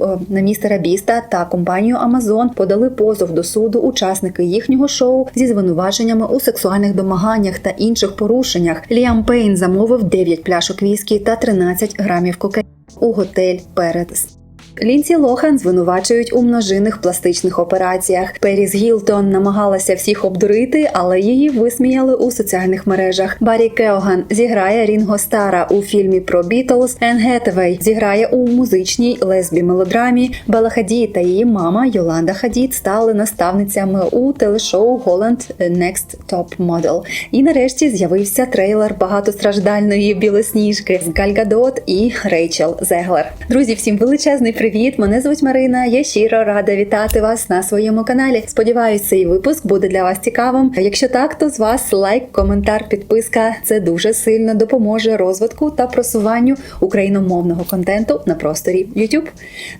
Е, На містера Біста та компанію Amazon подали позов до суду учасники їхнього шоу зі звинуваченнями у сексуальних домаганнях та інших порушеннях. Ліам Пейн замовив 9 пляшок віскі та 13 грамів кокаїну у готель перед Лінсі Лохан звинувачують у множинних пластичних операціях. Періс Гілтон намагалася всіх обдурити, але її висміяли у соціальних мережах. Баррі Кеоган зіграє Рінго Стара у фільмі про Бітлз. Енн Гетевей зіграє у музичній лесбі мелодрамі. Бела Хадід та її мама Йоланда Хадід стали наставницями у телешоу Holland Next Top Model. І нарешті з'явився трейлер багатостраждальної білосніжки з Галь Гадот і Рейчел Зеглер. Друзі, всім величезний привіт! Мене звуть Марина. Я щиро рада вітати вас на своєму каналі. Сподіваюсь, цей випуск буде для вас цікавим. Якщо так, то з вас лайк, коментар, підписка. Це дуже сильно допоможе розвитку та просуванню україномовного контенту на просторі YouTube.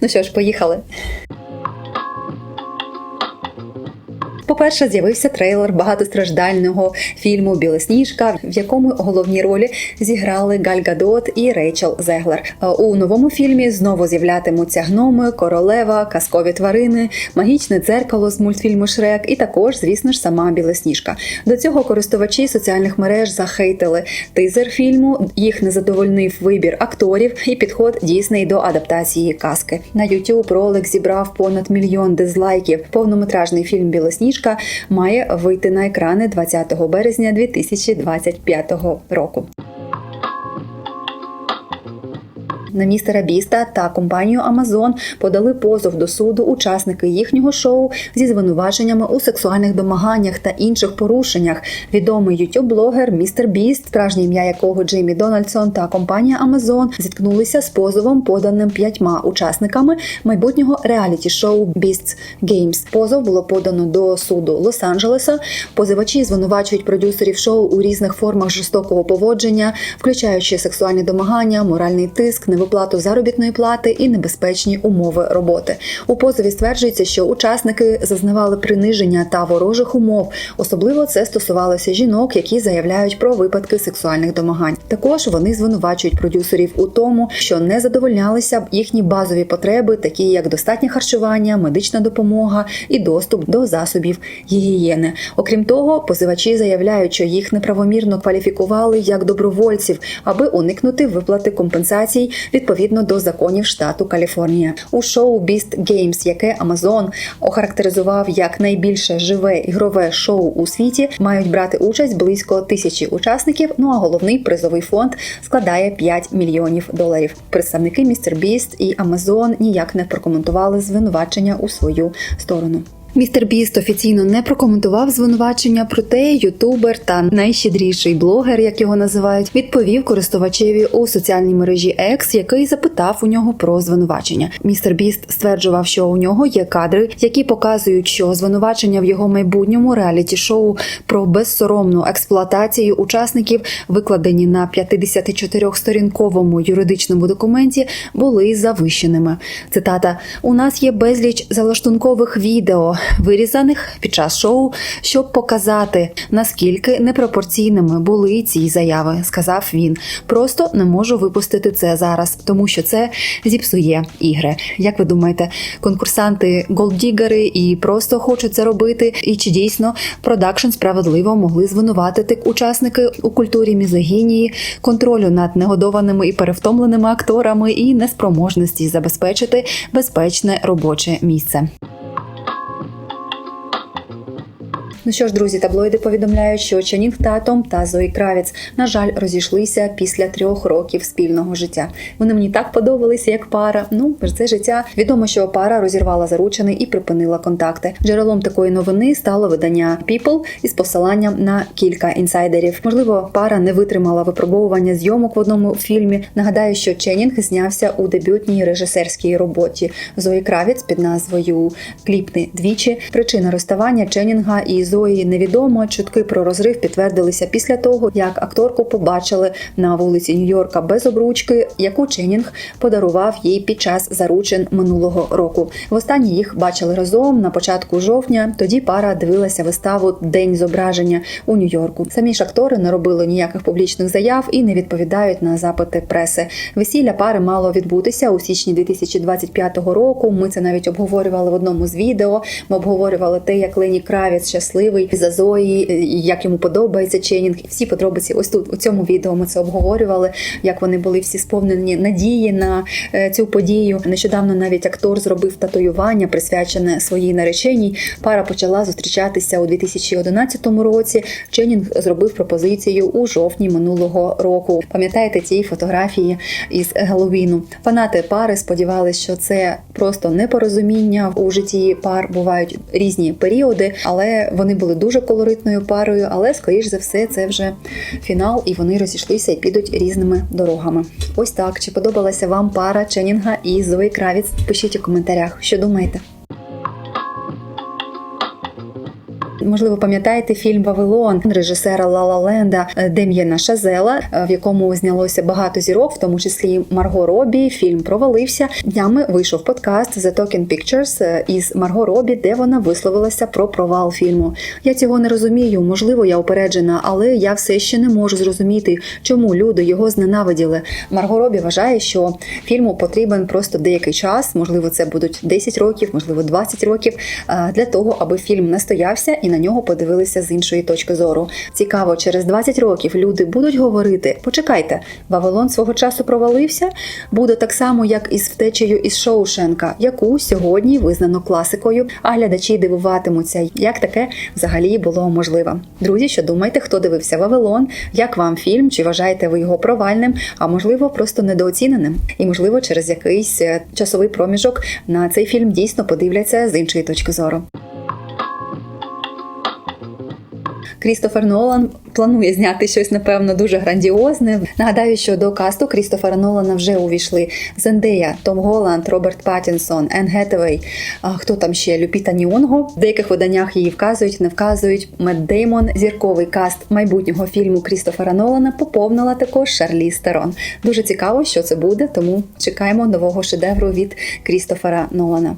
Ну що ж, поїхали. По-перше, з'явився трейлер багатостраждального фільму Білосніжка, в якому головні ролі зіграли Галь Гадот і Рейчел Зеглер. У новому фільмі знову з'являтимуться гноми, королева, казкові тварини, магічне дзеркало з мультфільму Шрек, і також, звісно ж, сама Білосніжка. До цього користувачі соціальних мереж захейтили тизер фільму. Їх не задовольнив вибір акторів і підход дійсний до адаптації казки. На YouTube ролик зібрав понад мільйон дизлайків. Повнометражний фільм Білосніжка має вийти на екрани 20 березня 2025 року. На містера Біста та компанію Amazon подали позов до суду учасники їхнього шоу зі звинуваченнями у сексуальних домаганнях та інших порушеннях. Відомий ютуб-блогер Містер Біст, справжнє ім'я якого Джеймі Дональдсон та компанія Amazon зіткнулися з позовом, поданим п'ятьма учасниками майбутнього реаліті-шоу Beasts Games. Позов було подано до суду Лос-Анджелеса. Позивачі звинувачують продюсерів шоу у різних формах жорстокого поводження, включаючи сексуальні домагання, моральний тиск, невиплату заробітної плати і небезпечні умови роботи. У позові стверджується, що учасники зазнавали приниження та ворожих умов. Особливо це стосувалося жінок, які заявляють про випадки сексуальних домагань. Також вони звинувачують продюсерів у тому, що не задовольнялися б їхні базові потреби, такі як достатнє харчування, медична допомога і доступ до засобів гігієни. Окрім того, позивачі заявляють, що їх неправомірно кваліфікували як добровольців, аби уникнути виплати компенсацій відповідно до законів штату Каліфорнія. У шоу Beast Games, яке Amazon охарактеризував як найбільше живе ігрове шоу у світі, мають брати участь близько тисячі учасників. Ну а головний призовий фонд складає 5 мільйонів доларів. Представники Mr. Beast і Amazon ніяк не прокоментували звинувачення у свою сторону. Містер Біст офіційно не прокоментував звинувачення, проте ютубер та найщедріший блогер, як його називають, відповів користувачеві у соціальній мережі X, який запитав у нього про звинувачення. Містер Біст стверджував, що у нього є кадри, які показують, що звинувачення в його майбутньому реаліті-шоу про безсоромну експлуатацію учасників, викладені на 54-сторінковому юридичному документі, були завищеними. Цитата: у нас є безліч залаштункових відео вирізаних під час шоу, щоб показати наскільки непропорційними були ці заяви, сказав він. Просто не можу випустити це зараз, тому що це зіпсує ігри. Як ви думаєте, конкурсанти голддігери і просто хочуть це робити? І чи дійсно продакшн справедливо могли звинуватити учасники у культурі мізогінії, контролю над негодованими і перевтомленими акторами і неспроможності забезпечити безпечне робоче місце? Ну що ж, друзі, таблоїди повідомляють, що Чанінг Татом та Зої Кравіц, на жаль, розійшлися після трьох років спільного життя. Вони мені так подобалися, як пара. Ну, це життя. Відомо, що пара розірвала заручений і припинила контакти. Джерелом такої новини стало видання People із посиланням на кілька інсайдерів. Можливо, пара не витримала випробовування зйомок в одному фільмі. Нагадаю, що Ченнінг знявся у дебютній режисерській роботі Зої Кравіц під назвою Кліпни двічі. Причина розставання Ченнінга і Зої Зої невідомо. Чутки про розрив підтвердилися після того, як акторку побачили на вулиці Нью-Йорка без обручки, яку Ченнінг подарував їй під час заручин минулого року. Востаннє їх бачили разом на початку жовтня. Тоді пара дивилася виставу День зображення у Нью-Йорку. Самі ж актори не робили ніяких публічних заяв і не відповідають на запити преси. Весілля пари мало відбутися у січні 2025 року. Ми це навіть обговорювали в одному з відео. Ми обговорювали те, як Лені Кравець щасливий за Зої, як йому подобається Ченнінг. Всі подробиці ось тут у цьому відео ми це обговорювали. Як вони були всі сповнені надії на е, цю подію. Нещодавно навіть актор зробив татуювання, присвячене своїй нареченій. Пара почала зустрічатися у 2011 році. Ченнінг зробив пропозицію у жовтні минулого року. Пам'ятаєте ті фотографії із Геловіну? Фанати пари сподівалися, що це просто непорозуміння у житті пар. Бувають різні періоди, але вони були дуже колоритною парою. Але скоріш за все, це вже фінал, і вони розійшлися і підуть різними дорогами. Ось так. Чи подобалася вам пара Ченнінга і Зої Кравіц? Пишіть у коментарях, що думаєте. Можливо, пам'ятаєте фільм Вавилон режисера Лала Ленда Дем'єна Шазела, в якому знялося багато зірок, в тому числі Марго Робі. Фільм провалився. Днями вийшов подкаст The Talking Pictures із Марго Робі, де вона висловилася про провал фільму. Я цього не розумію. Можливо, я упереджена, але я все ще не можу зрозуміти, чому люди його зненавиділи. Марго Робі вважає, що фільму потрібен просто деякий час. Можливо, це будуть 10 років, можливо, 20 років для того, аби фільм настоявся і на нього подивилися з іншої точки зору. Цікаво, через 20 років люди будуть говорити: почекайте, Вавилон свого часу провалився. Буде так само, як із втечею із Шоушенка, яку сьогодні визнано класикою. А глядачі дивуватимуться, як таке взагалі було можливо. Друзі, що думаєте, хто дивився Вавилон? Як вам фільм? Чи вважаєте ви його провальним? А можливо, просто недооціненим? І можливо, через якийсь е, часовий проміжок на цей фільм дійсно подивляться з іншої точки зору. Крістофер Нолан планує зняти щось, напевно, дуже грандіозне. Нагадаю, що до касту Крістофера Нолана вже увійшли Зендея, Том Голланд, Роберт Паттінсон, Енн Гетевей. Хто там ще? Люпіта Ніонго. В деяких виданнях її вказують, не вказують. Мед Деймон, зірковий каст майбутнього фільму Крістофера Нолана поповнила також Шарлі Стерон. Дуже цікаво, що це буде, тому чекаємо нового шедевру від Крістофера Нолана.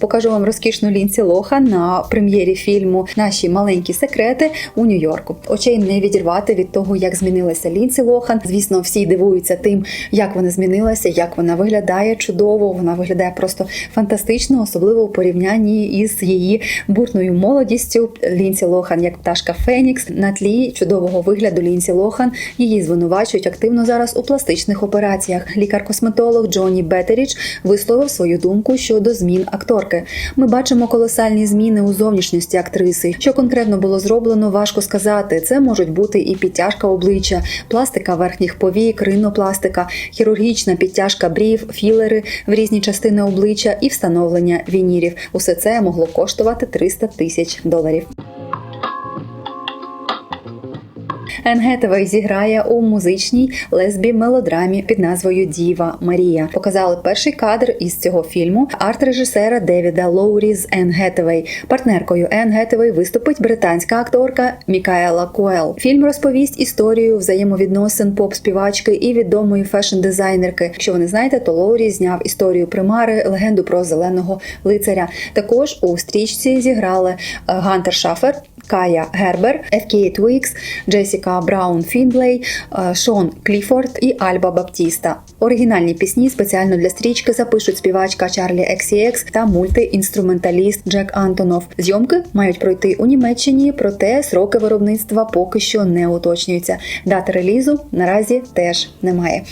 Покажу вам розкішну Лінці Лоха на прем'єрі фільму Наші маленькі секрети у Нью-Йорку. Очей не відірвати від того, як змінилася Лінці Лохан. Звісно, всі дивуються тим, як вона змінилася, як вона виглядає чудово. Вона виглядає просто фантастично, особливо у порівнянні із її бурною молодістю. Лінці Лохан, як пташка Фенікс, на тлі чудового вигляду Лінці Лохан її звинувачують активно зараз у пластичних операціях. Лікар-косметолог Джонні Бетеріч висловив свою думку щодо змін акторки акторки. Ми бачимо колосальні зміни у зовнішності актриси. Що конкретно було зроблено, важко сказати. Це можуть бути і підтяжка обличчя, пластика верхніх повік, ринопластика, хірургічна підтяжка брів, філери в різні частини обличчя і встановлення вінірів. Усе це могло коштувати 300 тисяч доларів. Енн зіграє у музичній лесбі мелодрамі під назвою Діва Марія. Показали перший кадр із цього фільму арт-режисера Девіда Лоурі з Гетевей. Партнеркою Гетевей виступить британська акторка Мікаела Коел. Фільм розповість історію взаємовідносин поп-співачки і відомої фешн-дизайнерки. Якщо ви не знаєте, то Лоурі зняв історію примари, легенду про зеленого лицаря. Також у стрічці зіграли е, Гантер Шафер, Кая Гербер, FK Твікс, Джесіка Браун Фінблей, е, Шон Кліфорд і Альба Баптіста. Оригінальні пісні спеціально для стрічки запишуть співачка Чарлі XCX та мультиінструменталіст Джек Антонов. Зйомки мають пройти у Німеччині, проте сроки виробництва поки що не уточнюються. Дати релізу наразі теж немає.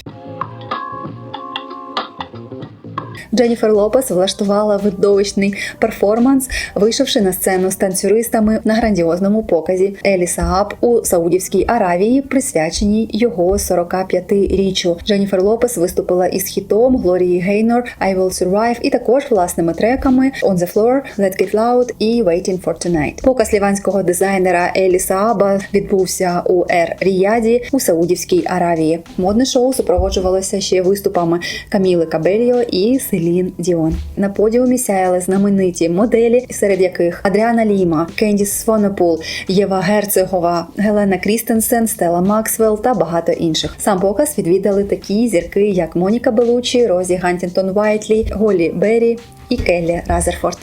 Дженніфер Лопес влаштувала видовищний перформанс, вийшовши на сцену з танцюристами на грандіозному показі Елі Сааб у Саудівській Аравії, присвяченій його 45-річчю. Дженніфер Лопес виступила із хітом Глорії Гейнор «I Will Survive» і також власними треками «On the Floor», «Let's Get Loud» і «Waiting for Tonight». Показ ліванського дизайнера Елі Сааба відбувся у Ер Ріяді у Саудівській Аравії. Модне шоу супроводжувалося ще виступами Каміли Кабельо і Селін Діон. На подіумі сяяли знамениті моделі, серед яких Адріана Ліма, Кендіс Свонепул, Єва Герцегова, Гелена Крістенсен, Стела Максвелл та багато інших. Сам показ відвідали такі зірки, як Моніка Белучі, Розі Гантінтон Вайтлі, Голі Беррі і Келлі Разерфорд.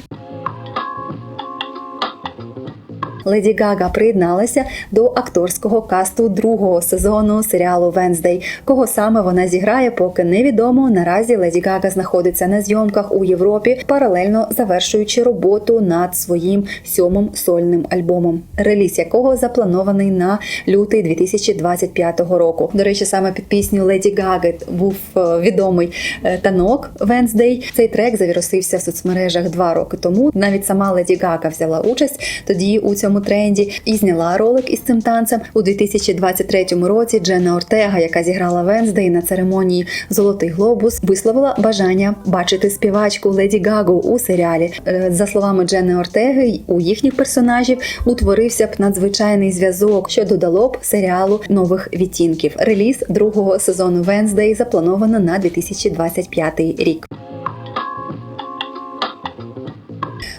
Леді Гага приєдналася до акторського касту другого сезону серіалу Венздей. Кого саме вона зіграє, поки невідомо. Наразі Леді Гага знаходиться на зйомках у Європі, паралельно завершуючи роботу над своїм сьомим сольним альбомом, реліз якого запланований на лютий 2025 року. До речі, саме під пісню Леді Гаги був е, відомий е, танок Венздей. Цей трек завірусився в соцмережах два роки тому. Навіть сама Леді Гага взяла участь тоді у цьому тренді і зняла ролик із цим танцем у 2023 році. Дженна Ортега, яка зіграла Венздей на церемонії Золотий глобус, висловила бажання бачити співачку Леді Гагу у серіалі. Е, За словами Дженни Ортеги, у їхніх персонажів утворився б надзвичайний зв'язок, що додало б серіалу нових відтінків. Реліз другого сезону Венздей заплановано на 2025 рік.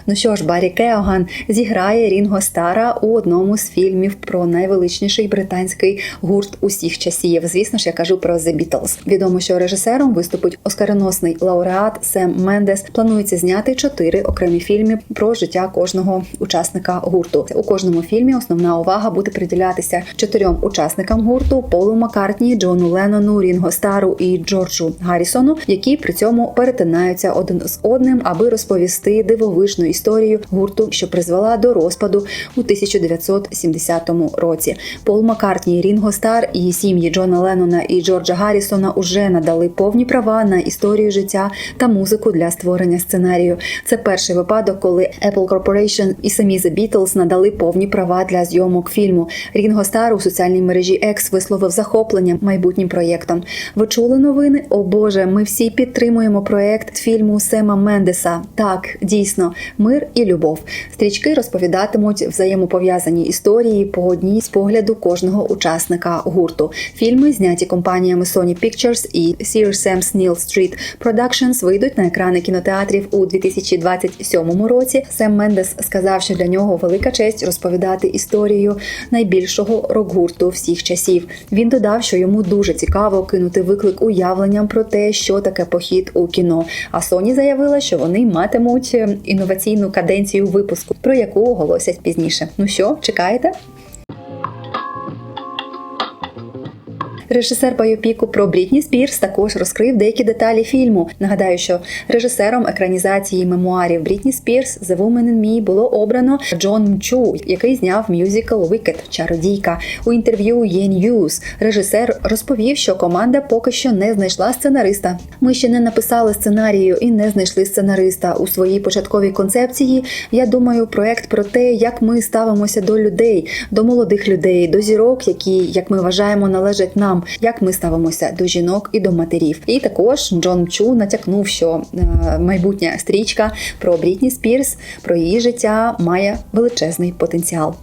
Ну що ж, Баррі Кеоган зіграє Рінго Стара у одному з фільмів про найвеличніший британський гурт усіх часів. Звісно ж, я кажу про The Beatles. Відомо, що режисером виступить оскароносний лауреат Сем Мендес. Планується зняти чотири окремі фільми про життя кожного учасника гурту. У кожному фільмі основна увага буде приділятися чотирьом учасникам гурту: Полу Маккартні, Джону Леннону, Рінго Стару і Джорджу Гаррісону, які при цьому перетинаються один з одним, аби розповісти дивовижну історію гурту, що призвела до розпаду у 1970 році. Пол Маккартні, Рінго Стар і сім'ї Джона Леннона і Джорджа Гаррісона уже надали повні права на історію життя та музику для створення сценарію. Це перший випадок, коли Apple Corporation і самі The Beatles надали повні права для зйомок фільму. Рінго Стар у соціальній мережі X висловив захоплення майбутнім проєктом. Ви чули новини? О Боже, ми всі підтримуємо проєкт фільму Сема Мендеса. Так, дійсно, мир і любов. Стрічки розповідатимуть взаємопов'язані історії по одній з погляду кожного учасника гурту. Фільми, зняті компаніями Sony Pictures і Sir Sam's Neil Street Productions, вийдуть на екрани кінотеатрів у 2027 році. Сем Мендес сказав, що для нього велика честь розповідати історію найбільшого рок-гурту всіх часів. Він додав, що йому дуже цікаво кинути виклик уявленням про те, що таке похід у кіно. А Sony заявила, що вони матимуть е, інноваційну каденцію випуску, про яку оголосять пізніше. Ну що, чекаєте? Режисер байопіку про Брітні Спірс також розкрив деякі деталі фільму. Нагадаю, що режисером екранізації мемуарів Брітні Спірс «The Woman in Me» було обрано Джон Мчу, який зняв мюзикл «Wicked» Чародійка. У інтерв'ю «Є News» режисер розповів, що команда поки що не знайшла сценариста. Ми ще не написали сценарію і не знайшли сценариста у своїй початковій концепції. Я думаю, проект про те, як ми ставимося до людей, до молодих людей, до зірок, які, як ми вважаємо, належать нам, як ми ставимося до жінок і до матерів. І також Джон Чу натякнув, що е, майбутня стрічка про Брітні Спірс, про її життя має величезний потенціал.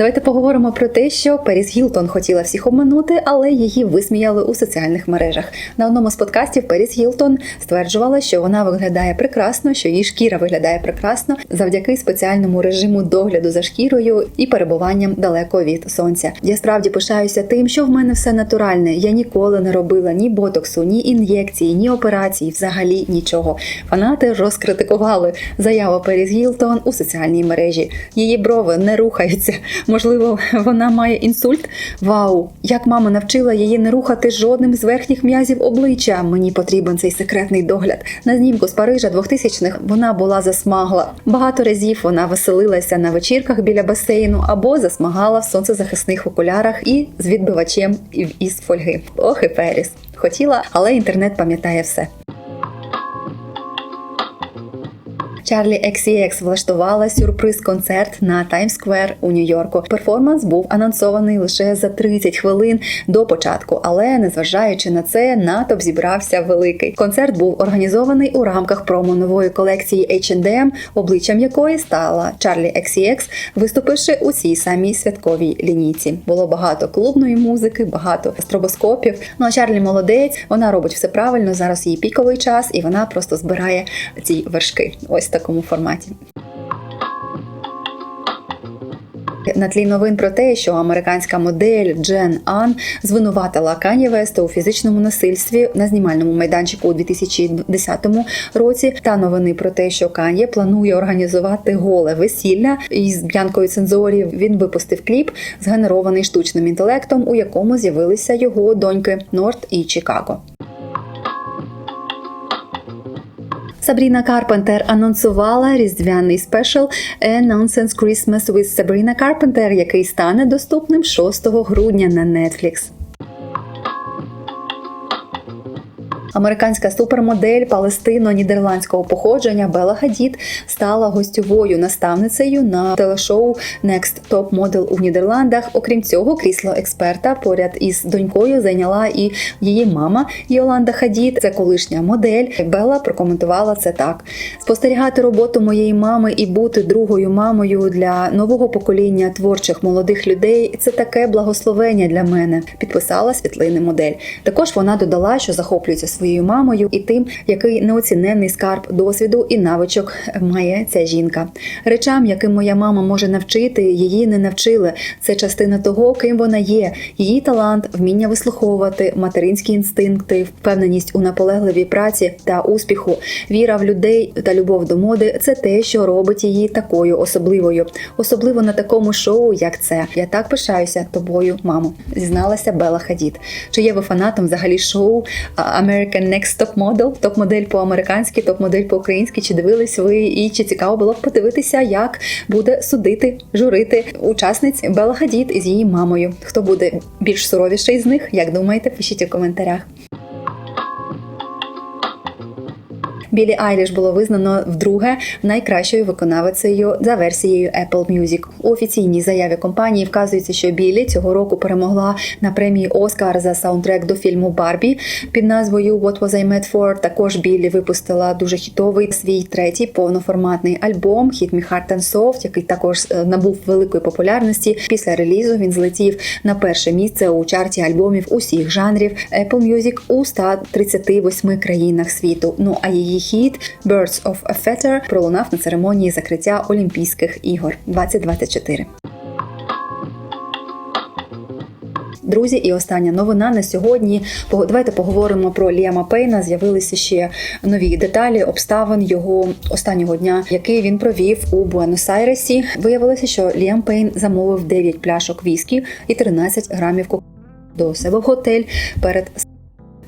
Давайте поговоримо про те, що Періс Гілтон хотіла всіх обманути, але її висміяли у соціальних мережах. На одному з подкастів Періс Гілтон стверджувала, що вона виглядає прекрасно, що її шкіра виглядає прекрасно завдяки спеціальному режиму догляду за шкірою і перебуванням далеко від сонця. Я справді пишаюся тим, що в мене все натуральне. Я ніколи не робила ні ботоксу, ні ін'єкції, ні операції, взагалі нічого. Фанати розкритикували заяву Періс Гілтон у соціальній мережі. Її брови не рухаються. Можливо, вона має інсульт. Вау! Як мама навчила її не рухати жодним з верхніх м'язів обличчя. Мені потрібен цей секретний догляд. На знімку з Парижа 2000-х вона була засмагла. Багато разів вона веселилася на вечірках біля басейну або засмагала в сонцезахисних окулярах і з відбивачем із фольги. Ох і Періс. Хотіла, але інтернет пам'ятає все. Чарлі XCX влаштувала сюрприз-концерт на Таймс-сквер у Нью-Йорку. Перформанс був анонсований лише за 30 хвилин до початку, але незважаючи на це, натовп зібрався великий. Концерт був організований у рамках промо нової колекції H&M, обличчям якої стала Чарлі XCX, виступивши у цій самій святковій лінійці. Було багато клубної музики, багато стробоскопів. Ну а Чарлі молодець, вона робить все правильно. Зараз її піковий час, і вона просто збирає ці вершки. Ось в такому форматі. На тлі новин про те, що американська модель Джен Ан звинуватила Кані Веста у фізичному насильстві на знімальному майданчику у 2010 році, та новини про те, що Кан'є планує організувати голе весілля із Б'янкою Цензорі. Він випустив кліп, згенерований штучним інтелектом, у якому з'явилися його доньки Норт і Чикаго. Сабріна Карпентер анонсувала різдвяний спешл A Nonsense Christmas with Sabrina Carpenter, який стане доступним 6 грудня на Netflix. Американська супермодель палестино-нідерландського походження Бела Хадід стала гостьовою наставницею на телешоу Next Top Model у Нідерландах. Окрім цього, крісло експерта поряд із донькою зайняла і її мама Йоланда Хадід. Це колишня модель. Бела прокоментувала це так: спостерігати роботу моєї мами і бути другою мамою для нового покоління творчих молодих людей. Це таке благословення для мене. Підписала світлини модель. Також вона додала, що захоплюється своєю мамою і тим, який неоціненний скарб досвіду і навичок має ця жінка. Речам, яким моя мама може навчити, її не навчили. Це частина того, ким вона є. Її талант, вміння вислуховувати, материнські інстинкти, впевненість у наполегливій праці та успіху, віра в людей та любов до моди це те, що робить її такою особливою, особливо на такому шоу, як це. Я так пишаюся тобою, мамо, зізналася Бела Хадід. Чи є ви фанатом взагалі шоу American Next Top Model, топ-модель по-американськи, топ-модель по-українськи? Чи дивились ви і чи цікаво було б подивитися, як буде судити, журити учасниць Бела Хадід із її мамою? Хто буде більш суровіший з них? Як думаєте, пишіть у коментарях. Білі Айліш було визнано вдруге найкращою виконавицею за версією Apple Music. У офіційній заяві компанії вказується, що Білі цього року перемогла на премії Оскар за саундтрек до фільму Барбі під назвою What Was I Made For. Також Білі випустила дуже хітовий свій третій повноформатний альбом Hit Me Hard and Soft, який також е, набув великої популярності. Після релізу він злетів на перше місце у чарті альбомів усіх жанрів Apple Music у 138 країнах світу. Ну а її хіт Birds of a Feather пролунав на церемонії закриття Олімпійських ігор 2024. Друзі, і остання новина на сьогодні. Давайте поговоримо про Ліама Пейна. З'явилися ще нові деталі обставин його останнього дня, який він провів у Буенос-Айресі. Виявилося, що Ліам Пейн замовив 9 пляшок віскі і 13 грамів кока до себе в готель перед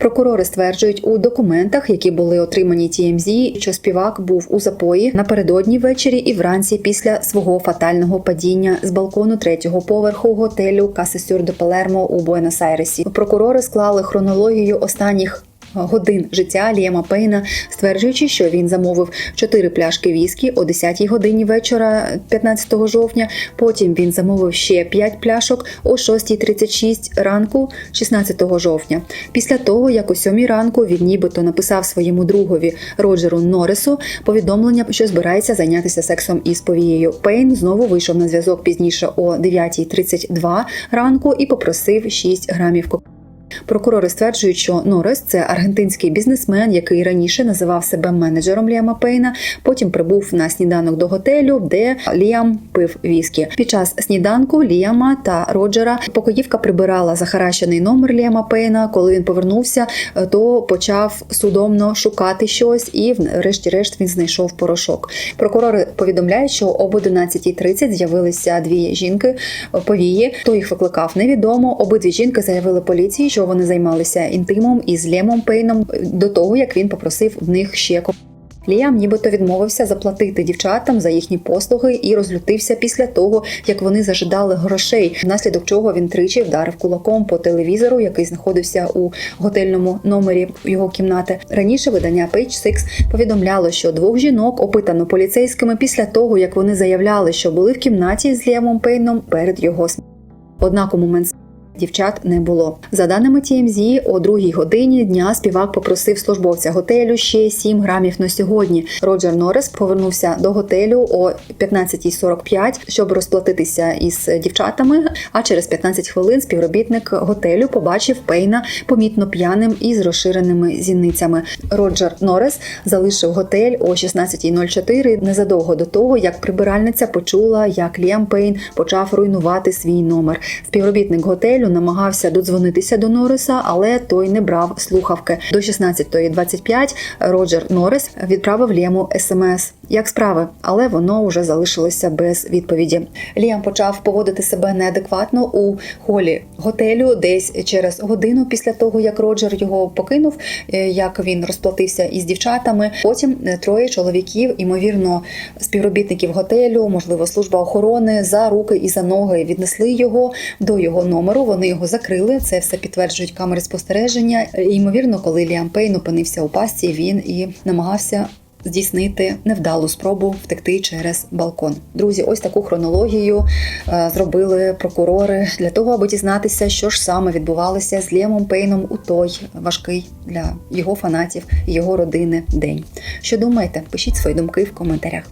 Прокурори стверджують у документах, які були отримані TMZ, що співак був у запої напередодні ввечері і вранці після свого фатального падіння з балкону третього поверху готелю Касесюр до Палермо у Буенос-Айресі. Прокурори склали хронологію останніх годин життя Ліема Пейна, стверджуючи, що він замовив 4 пляшки віскі о 10-й годині вечора, 15 жовтня. Потім він замовив ще 5 пляшок о 6.36 ранку, 16 жовтня. Після того, як о 7 ранку він нібито написав своєму другові Роджеру Норрису повідомлення, що збирається зайнятися сексом із повією. Пейн знову вийшов на зв'язок пізніше о 9.32 ранку і попросив 6 грамів кока. Прокурори стверджують, що Норрес – це аргентинський бізнесмен, який раніше називав себе менеджером Ліама Пейна. Потім прибув на сніданок до готелю, де Ліам пив віскі. Під час сніданку Ліама та Роджера покоївка прибирала захаращений номер Ліама Пейна. Коли він повернувся, то почав судомно шукати щось, і врешті-решт він знайшов порошок. Прокурори повідомляють, що об 11.30 з'явилися дві жінки повії. Хто їх викликав, невідомо. Обидві жінки заявили поліції, що вони займалися інтимом із Лемом Пейном до того, як він попросив в них ще Ліам нібито відмовився заплатити дівчатам за їхні послуги і розлютився після того, як вони зажидали грошей, внаслідок чого він тричі вдарив кулаком по телевізору, який знаходився у готельному номері його кімнати. Раніше видання Page Six повідомляло, що двох жінок опитано поліцейськими після того, як вони заявляли, що були в кімнаті з Ліамом Пейном перед його смертю. Однак у момент Дівчат не було за даними TMZ, о другій годині дня співак попросив службовця готелю ще 7 грамів на сьогодні. Роджер Норрес повернувся до готелю о 15.45, щоб розплатитися із дівчатами. А через 15 хвилин співробітник готелю побачив Пейна помітно п'яним і з розширеними зіницями. Роджер Норрес залишив готель о 16.04 незадовго до того, як прибиральниця почула, як Ліам Пейн почав руйнувати свій номер. Співробітник готелю намагався додзвонитися до Норриса, але той не брав слухавки. До 16.25 Роджер Норрис відправив Лєму смс. Як справи, але воно вже залишилося без відповіді. Ліам почав поводити себе неадекватно у холі готелю десь через годину після того, як Роджер його покинув, е, як він розплатився із дівчатами. Потім е, троє чоловіків, імовірно, співробітників готелю, можливо, служба охорони за руки і за ноги віднесли його до його номеру. Вони його закрили. Це все підтверджують камери спостереження. Е, Ймовірно, коли Ліам Пейн опинився у пастці, він і намагався здійснити невдалу спробу втекти через балкон. Друзі, ось таку хронологію е, зробили прокурори для того, аби дізнатися, що ж саме відбувалося з Лємом Пейном у той важкий для його фанатів його родини день. Що думаєте? Пишіть свої думки в коментарях.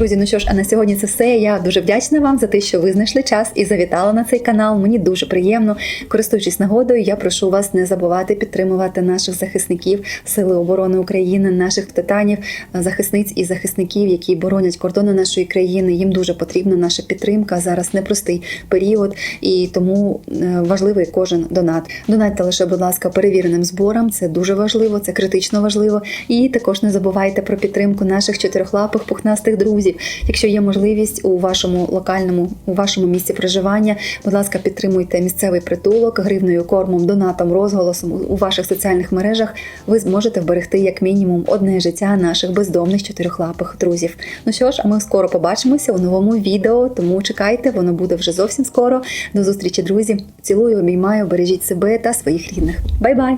Друзі, ну що ж, а на сьогодні це все. Я дуже вдячна вам за те, що ви знайшли час і завітали на цей канал. Мені дуже приємно. Користуючись нагодою, я прошу вас не забувати підтримувати наших захисників Сили оборони України, наших титанів, захисниць і захисників, які боронять кордони нашої країни. Їм дуже потрібна наша підтримка. Зараз непростий період, і тому е, важливий кожен донат. Донатьте лише, будь ласка, перевіреним зборам. Це дуже важливо, це критично важливо. І також не забувайте про підтримку наших чотирьохлапих пухнастих друзів. Якщо є можливість у вашому локальному, у вашому місці проживання, будь ласка, підтримуйте місцевий притулок гривною кормом, донатом, розголосом у ваших соціальних мережах. Ви зможете вберегти як мінімум одне життя наших бездомних чотирьохлапих друзів. Ну що ж, а ми скоро побачимося у новому відео, тому чекайте, воно буде вже зовсім скоро. До зустрічі, друзі! Цілую, обіймаю, бережіть себе та своїх рідних. Бай-бай!